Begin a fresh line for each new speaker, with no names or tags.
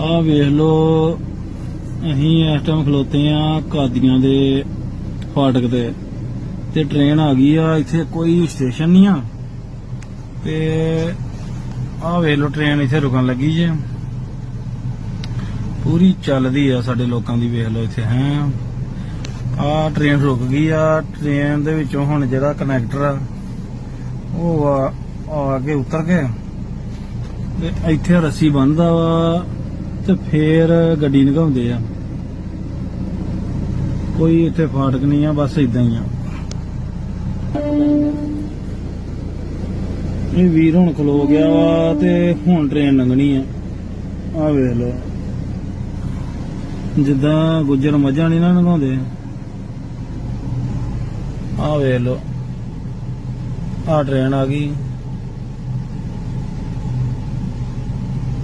ਆ ਵੇਖ ਲੋ, ਅਸੀਂ ਇਸ ਟਾਈਮ ਖਲੋਤੇ ਆ ਕਾਦੀਆਂ ਦੇ ਫਾਟਕ ਤੇ। ਤੇ ਟ੍ਰੇਨ ਆ ਗਈ ਆ, ਇੱਥੇ ਕੋਈ ਸਟੇਸ਼ਨ ਨਹੀਂ ਆ। ਤੇ ਆ ਵੇਖ ਲੋ ਟ੍ਰੇਨ ਇੱਥੇ ਰੁਕਣ ਲੱਗੀ ਜੇ। ਪੂਰੀ ਚੱਲਦੀ ਆ ਸਾਡੇ ਲੋਕਾਂ ਦੀ, ਵੇਖ ਲੋ ਇੱਥੇ, ਹੈ। ਆ ਟ੍ਰੇਨ ਰੁਕ ਗਈ ਆ ਟ੍ਰੇਨ ਦੇ ਵਿੱਚੋਂ ਹੁਣ ਜਿਹੜਾ ਕਨੈਕਟਰ ਆ, ਉਹ ਆ ਕੇ ਉਤਰ ਕੇ ਤੇ ਇੱਥੇ ਰੱਸੀ ਬੰਨਦਾ ਵਾ ਤੇ ਫੇਰ ਗੱਡੀ ਨਿਗਾਉਂਦੇ ਆ। ਕੋਈ ਇੱਥੇ ਫਾਟਕ ਨਹੀਂ ਆ, ਬਸ ਇਦਾਂ ਹੀ ਆ। ਇਹ ਵੀਰ ਹੁਣ ਖਲੋ ਗਿਆ ਵਾ ਤੇ ਹੁਣ ਟ੍ਰੇਨ ਲੰਘਣੀ ਆ। ਆ ਵੇਖ ਲਓ। ਜਿੱਦਾਂ ਗੁੱਜਰ ਮੱਝਾਂ ਨਹੀਂ ਨਾ ਲੰਘਾਉਂਦੇ ਆ ਵੇਖ ਲੋ ਆ ਟ੍ਰੇਨ ਆ ਗਈ।